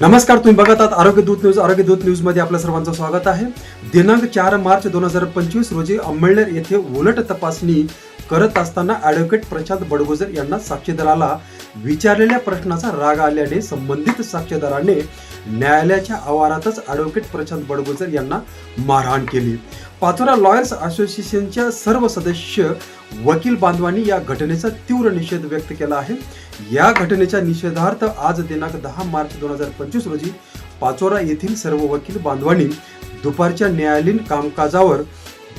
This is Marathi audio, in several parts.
नमस्कार तुम्ही बघत आहात आरोग्य दूत न्यूज. आरोग्य दूत न्यूजमध्ये आपल्या सर्वांचं स्वागत आहे. दिनांक चार मार्च दोन हजार पंचवीस रोजी अंमळनेर येथे उलट तपासणी करत असताना ऍडव्होकेट प्रशांत बडगुजर यांना साक्षीदाराला विचारलेल्या प्रश्नाचा राग आल्याने संबंधित साक्षीदाराने न्यायालयाच्या आवारातच ऍडव्होकेट प्रशांत बडगुजर यांना मारहाण केली. पाचोरा लॉयर्स असोसिएशनच्या सर्व सदस्य वकील बांधवांनी या घटनेचा तीव्र निषेध व्यक्त केला आहे. या घटनेच्या निषेधार्थ आज दिनांक दहा मार्च दोन हजार पंचवीस रोजी पाचोरा येथील सर्व वकील बांधवांनी दुपारच्या न्यायालयीन कामकाजावर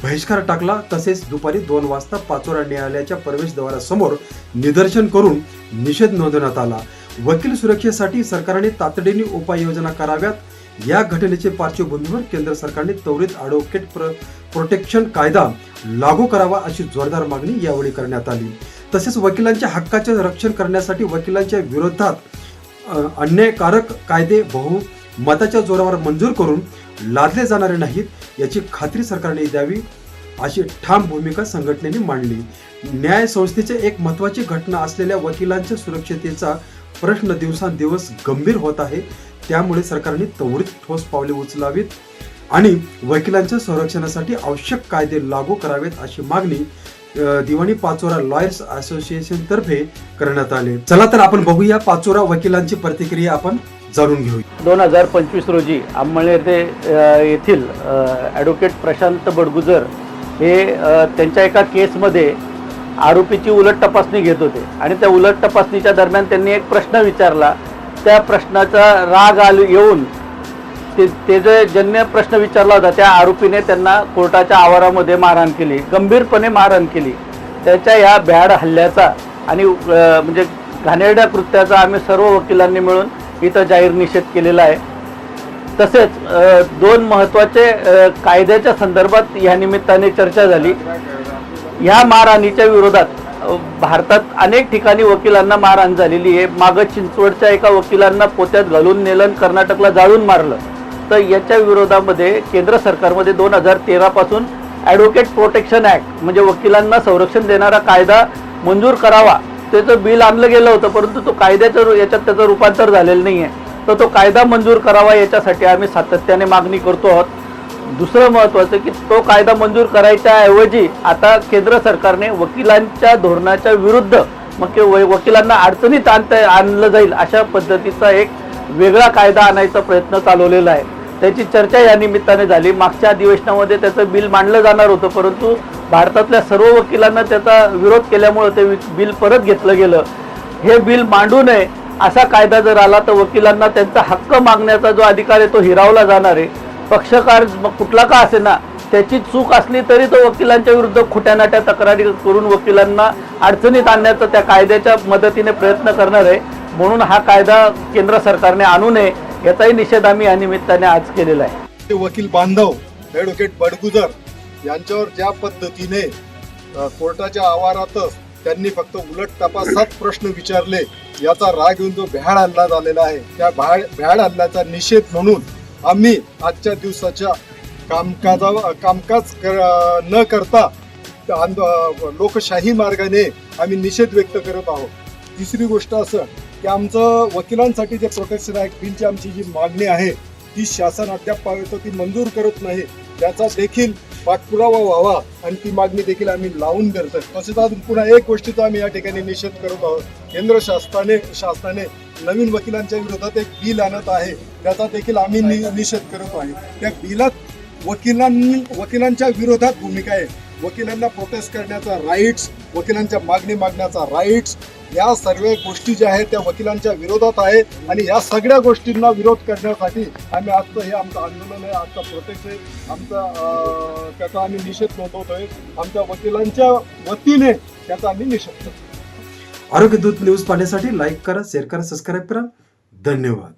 बहिष्कार टाकला. तसेच दुपारी दोन वाजता पाचोरा न्यायालयाच्या प्रवेशद्वारासमोर निदर्शन करून निषेध नोंदवण्यात आला. वकील सुरक्षेसाठी सरकारने तातडीने उपाययोजना कराव्यात. या घटनेचे पार्श्वभूमीवर केंद्र सरकारने त्वरित ॲडव्होकेट प्र प्रोटेक्शन कायदा लागू करावा अशी जोरदार मागणी यावेळी करण्यात आली. तसेच वकिलांच्या हक्काचे रक्षण करण्यासाठी वकिलांच्या विरोधात अन्यायकारक कायदे मताच्या जोरावर मंजूर करून लादले जाणारे नाहीत याची खात्री सरकारने द्यावी अशी ठाम भूमिका संघटनेने मांडली. न्याय संस्थेचे एक महत्वाची घटना असलेल्या वकिलांच्या सुरक्षतेचा प्रश्न दिवसांदिवस गंभीर होत आहे. त्यामुळे सरकारने त्वरित ठोस पावले उचलावीत आणि वकिलांच्या संरक्षणासाठी आवश्यक कायदे लागू करावेत अशी मागणी दिवाणी पाचोरा लॉयर्स असोसिएशन तर्फे करण्यात आले. चला तर आपण बघूया पाचोरा वकिलांची प्रतिक्रिया आपण जाणून घेऊया दोन हजार पंचवीस रोजी आंबळनेर ते येथील ॲडव्होकेट प्रशांत बडगुजर हे त्यांच्या एका केसमध्ये आरोपीची उलट तपासणी घेत होते. आणि त्या उलट तपासणीच्या दरम्यान त्यांनी एक प्रश्न विचारला. त्या प्रश्नाचा राग आल येऊन ते ते जे जन्य प्रश्न विचारला होता त्या आरोपीने त्यांना कोर्टाच्या आवारामध्ये मारहाण केली. गंभीरपणे मारहाण केली. त्याच्या या भ्याड हल्ल्याचा आणि म्हणजे घाणेरड्या कृत्याचा आम्ही सर्व वकिलांनी मिळून इथं जाहीर निषेध केलेला आहे. तसेच दोन महत्त्वाचे कायद्याच्या संदर्भात या निमित्ताने चर्चा झाली. ह्या मारहाणीच्या विरोधात भारतात अनेक ठिकाणी वकिलांना मारहाण झालेली आहे. मागं चिंचवडच्या एका वकिलांना पोत्यात घालून नेलन कर्नाटकला जाळून मारलं. तर याच्या विरोधामध्ये केंद्र सरकारमध्ये दोन हजार तेरापासून ॲडव्होकेट प्रोटेक्शन ॲक्ट म्हणजे वकिलांना संरक्षण देणारा कायदा मंजूर करावा. त्याचं बिल आणलं गेलं होतं परंतु तो कायद्याचं याच्यात त्याचं रूपांतर झालेलं नाही आहे तर तो कायदा मंजूर करावा याच्यासाठी आम्ही सातत्याने मागणी करतो आहोत. दुसरं महत्त्वाचं की तो कायदा मंजूर करायच्या ऐवजी आता केंद्र सरकारने वकिलांच्या धोरणाच्या विरुद्ध मग ते वकिलांना अडचणीत आणता आणलं जाईल अशा पद्धतीचा एक वेगळा कायदा आणायचा प्रयत्न चालवलेला आहे. त्याची चर्चा या निमित्ताने झाली. मागच्या अधिवेशनामध्ये त्याचं बिल मांडलं जाणार होतं परंतु भारतातल्या सर्व वकिलांना त्याचा विरोध केल्यामुळं ते बिल परत घेतलं गेलं. हे बिल मांडू नये असा कायदा जर आला तर वकिलांना त्यांचा हक्क मागण्याचा जो अधिकार आहे तो हिरावला जाणार आहे. पक्षकार कुठला का असे ना त्याची चूक असली तरी तो वकिलांच्या विरुद्ध खोट्या नाट्या तक्रारी करून वकिलांना अडचणीत आणण्याचा त्या कायद्याच्या मदतीने प्रयत्न करणार आहे. म्हणून हा कायदा केंद्र सरकारने आणू नये याचाही निषेध आम्ही या निमित्ताने आज केलेला आहे. वकील बांधव ॲडव्होकेट बडगुजर यांच्यावर ज्या पद्धतीने कोर्टाच्या आवारातच त्यांनी फक्त उलट तपासात प्रश्न विचारले याचा राग येऊन जो भ्याड हल्ला झालेला आहे. त्या भ्याड भ्याड हल्ल्याचा निषेध म्हणून आम्ही आजच्या दिवसाच्या कामकाजा कामकाज कर न करता लोकशाही मार्गाने आम्ही निषेध व्यक्त करत आहोत. तिसरी गोष्ट असं की आमचं वकिलांसाठी जे प्रोटेक्शन आहे बिलची आमची जी मागणी आहे ती शासन अद्याप पावेतो ती मंजूर करत नाही. त्याचा देखील पाठपुरावा व्हावा. आणि ती मागणी देखील आम्ही लावून धरतोय तसेच आज पुन्हा एक गोष्टीचा आम्ही या ठिकाणी निषेध करत आहोत. केंद्र शासनाने शासनाने नवीन वकिलांच्या विरोधात एक बिल आणत आहे. त्याचा देखील आम्ही नि- निषेध करत आहे. त्या बिलात वकिलांनी वकिलांच्या विरोधात भूमिका आहे. वकिलांना प्रोटेस्ट करण्याचा राईट्स वकिलांच्या मागणी मागण्याचा राईट्स या सर्व गोष्टी ज्या आहेत त्या वकिलांच्या विरोधात आहे. आणि या सगळ्या गोष्टींना विरोध करण्यासाठी आम्ही आजचं हे आमचं आंदोलन आहे आजचा प्रोटेस्ट आहे. आमचा त्याचा आम्ही निषेध नोंदवतोय. आमच्या वकिलांच्या वतीने त्याचा आम्ही निषेध करतो आरोग्य दूत न्यूज पाहण्यासाठी लाईक करा शेअर करा सबस्क्राईब करा. धन्यवाद.